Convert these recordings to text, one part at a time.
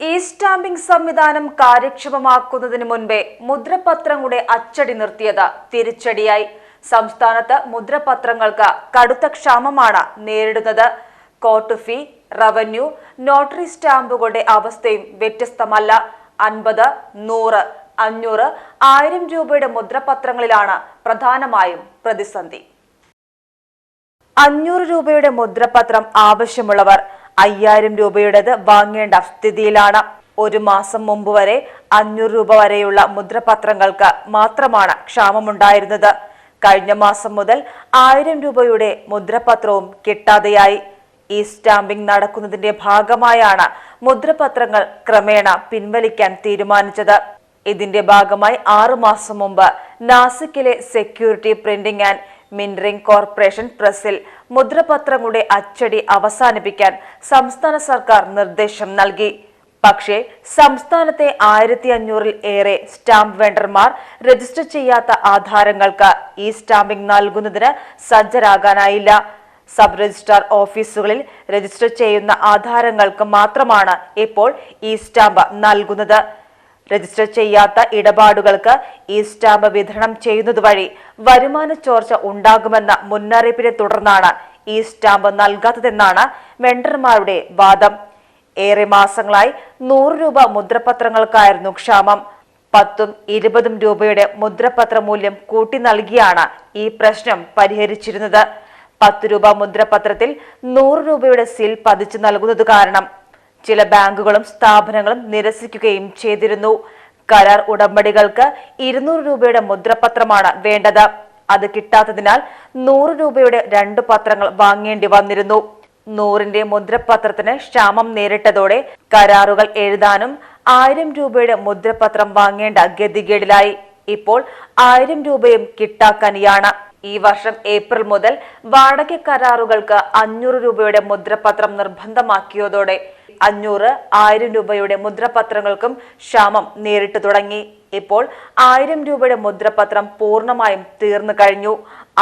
E stamping സംവിധാനം കാര്യക്ഷമമാക്കുന്നതിന് മുൻപേ മുദ്രപത്രങ്ങളുടെ അച്ചടി നിർത്തിയത് തിരിച്ചടിയായി. സംസ്ഥാനത്ത് മുദ്രപത്രങ്ങൾക്ക് കടുത്ത ക്ഷാമമാണ് നേരിടുന്നത്. കോർട്ട് ഫീ റവന്യൂ നോട്ടറി സ്റ്റാമ്പുകളുടെ അവസ്ഥയും വ്യത്യസ്തമല്ല. അൻപത് നൂറ് അഞ്ഞൂറ് ആയിരം രൂപയുടെ മുദ്രപത്രങ്ങളിലാണ് പ്രധാനമായും പ്രതിസന്ധി. അഞ്ഞൂറ് രൂപയുടെ മുദ്രപത്രം ആവശ്യമുള്ളവർ അയ്യായിരം രൂപയുടേത് വാങ്ങേണ്ട സ്ഥിതിയിലാണ്. ഒരു മാസം മുമ്പ് വരെ അഞ്ഞൂറ് രൂപ വരെയുള്ള മുദ്രപത്രങ്ങൾക്ക് മാത്രമാണ് ക്ഷാമമുണ്ടായിരുന്നത്. കഴിഞ്ഞ മാസം മുതൽ ആയിരം രൂപയുടെ മുദ്രപത്രവും കിട്ടാതെയായി. ഈ സ്റ്റാമ്പിംഗ് നടക്കുന്നതിന്റെ ഭാഗമായാണ് മുദ്രപത്രങ്ങൾ ക്രമേണ പിൻവലിക്കാൻ തീരുമാനിച്ചത്. ഇതിന്റെ ഭാഗമായി ആറു മാസം മുമ്പ് നാസിക്കിലെ security printing and minting corporation പ്രസിൽ മുദ്രപത്രങ്ങളുടെ അച്ചടി അവസാനിപ്പിക്കാൻ സംസ്ഥാന സർക്കാർ നിർദ്ദേശം നൽകി. പക്ഷേ സംസ്ഥാനത്തെ ആയിരത്തി അഞ്ഞൂറിൽ ഏറെ സ്റ്റാമ്പ് വെണ്ടർമാർ രജിസ്റ്റർ ചെയ്യാത്ത ആധാരങ്ങൾക്ക് ഈ സ്റ്റാമ്പിംഗ് നൽകുന്നതിന് സജ്ജരാകാനായില്ല. സബ് രജിസ്ട്രാർ ഓഫീസുകളിൽ രജിസ്റ്റർ ചെയ്യുന്ന ആധാരങ്ങൾക്ക് മാത്രമാണ് ഇപ്പോൾ ഈ സ്റ്റാമ്പ് നൽകുന്നത്. രജിസ്റ്റർ ചെയ്യാത്ത ഇടപാടുകൾക്ക് ഈ സ്റ്റാമ്പ് വിതരണം ചെയ്യുന്നതുവഴി വരുമാന ചോർച്ച ഉണ്ടാകുമെന്ന മുന്നറിയിപ്പിനെ തുടർന്നാണ് ഈ സ്റ്റാമ്പ് നൽകാത്തതെന്നാണ് വെണ്ടർമാരുടെ വാദം. ഏറെ മാസങ്ങളായി നൂറ് രൂപ മുദ്രപത്രങ്ങൾക്കായിരുന്നു ക്ഷാമം. പത്തും ഇരുപതും രൂപയുടെ മുദ്രപത്ര മൂല്യം കൂട്ടി നൽകിയാണ് ഈ പ്രശ്നം പരിഹരിച്ചിരുന്നത്. പത്ത് രൂപ മുദ്രപത്രത്തിൽ നൂറ് രൂപയുടെ സീൽ പതിച്ചു നൽകുന്നത് കാരണം ചില ബാങ്കുകളും സ്ഥാപനങ്ങളും നിരസിക്കുകയും ചെയ്തിരുന്നു. കരാർ ഉടമ്പടികൾക്ക് ഇരുന്നൂറ് രൂപയുടെ മുദ്രപത്രമാണ് വേണ്ടത്. അത് കിട്ടാത്തതിനാൽ നൂറ് രൂപയുടെ രണ്ട് പത്രങ്ങൾ വാങ്ങേണ്ടി വന്നിരുന്നു. നൂറിന്റെ മുദ്രപത്രത്തിന് ക്ഷാമം നേരിട്ടതോടെ കരാറുകൾ എഴുതാനും ആയിരം രൂപയുടെ മുദ്രപത്രം വാങ്ങേണ്ട ഗതികേടിലായി. ഇപ്പോൾ ആയിരം രൂപയും കിട്ടാക്കനിയാണ്. ഈ വർഷം ഏപ്രിൽ മുതൽ വാടക കരാറുകൾക്ക് അഞ്ഞൂറ് രൂപയുടെ മുദ്രപത്രം നിർബന്ധമാക്കിയതോടെ അഞ്ഞൂറ് ആയിരം രൂപയുടെ മുദ്രപത്രങ്ങൾക്കും ക്ഷാമം നേരിട്ട് തുടങ്ങി. ഇപ്പോൾ ആയിരം രൂപയുടെ മുദ്രപത്രം പൂർണമായും തീർന്നു കഴിഞ്ഞു.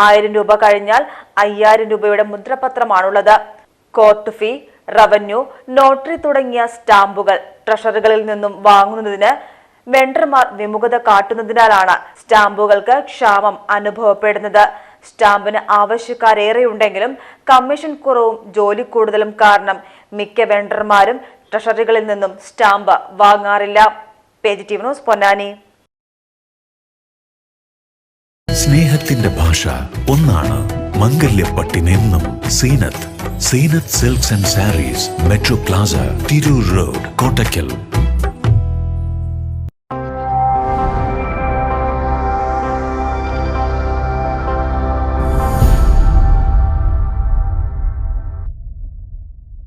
ആയിരം രൂപ കഴിഞ്ഞാൽ അയ്യായിരം രൂപയുടെ മുദ്രപത്രമാണുള്ളത്. കോർട്ട് ഫീ റവന്യൂ നോട്ടറി തുടങ്ങിയ സ്റ്റാമ്പുകൾ ട്രഷറികളിൽ നിന്നും വാങ്ങുന്നതിന് വെണ്ടർമാർ വിമുഖത കാട്ടുന്നതിനാലാണ് സ്റ്റാമ്പുകൾക്ക് ക്ഷാമം അനുഭവപ്പെടുന്നത്. സ്റ്റാമ്പിന് ആവശ്യക്കാരേറെയുണ്ടെങ്കിലും കമ്മീഷൻ കുറവും ജോലി കൂടുതലും കാരണം മിക്ക വെണ്ടർമാരും ട്രഷറികളിൽ നിന്നും സ്റ്റാമ്പ് വാങ്ങാറില്ല. പൊന്നാനി. സ്നേഹത്തിന്റെ ഭാഷ ഒന്നാണ് മംഗല്യപ്പട്ടിനെന്നും Seenath. Seenath Silks and Sarees Metro Plaza Tirur road Kottakkal.